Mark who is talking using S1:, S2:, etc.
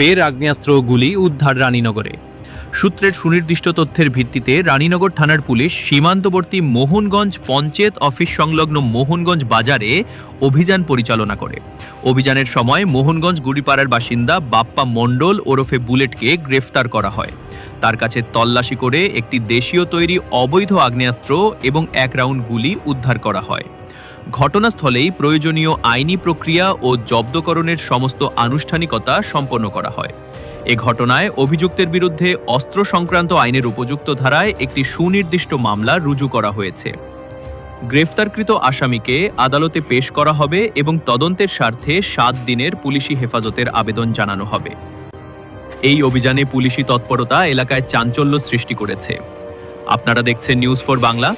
S1: ফের আগ্নেয়াস্ত্র গুলি উদ্ধার রানীনগরে। সূত্রের সুনির্দিষ্ট তথ্যের ভিত্তিতে রানীনগর থানার পুলিশ সীমান্তবর্তী মোহনগঞ্জ পঞ্চায়েত অফিস সংলগ্ন মোহনগঞ্জ বাজারে অভিযান পরিচালনা করে। অভিযানের সময় মোহনগঞ্জ গুড়িপাড়ার বাসিন্দা বাপ্পা মণ্ডল ওরফে বুলেটকে গ্রেফতার করা হয়। তার কাছে তল্লাশি করে একটি দেশীয় তৈরি অবৈধ আগ্নেয়াস্ত্র এবং এক রাউন্ড গুলি উদ্ধার করা হয়। ঘটনাস্থলেই প্রয়োজনীয় আইনি প্রক্রিয়া ও জব্দকরণের সমস্ত আনুষ্ঠানিকতা সম্পন্ন করা হয়। এ ঘটনায় অভিযুক্তের বিরুদ্ধে অস্ত্র সংক্রান্ত আইনের উপযুক্ত ধারায় একটি সুনির্দিষ্ট মামলা রুজু করা হয়েছে। গ্রেফতারকৃত আসামিকে আদালতে পেশ করা হবে এবং তদন্তের স্বার্থে সাত দিনের পুলিশি হেফাজতের আবেদন জানানো হবে। এই অভিযানে পুলিশি তৎপরতা এলাকায় চাঞ্চল্য সৃষ্টি করেছে। আপনারা দেখছেন নিউজ ফর বাংলা।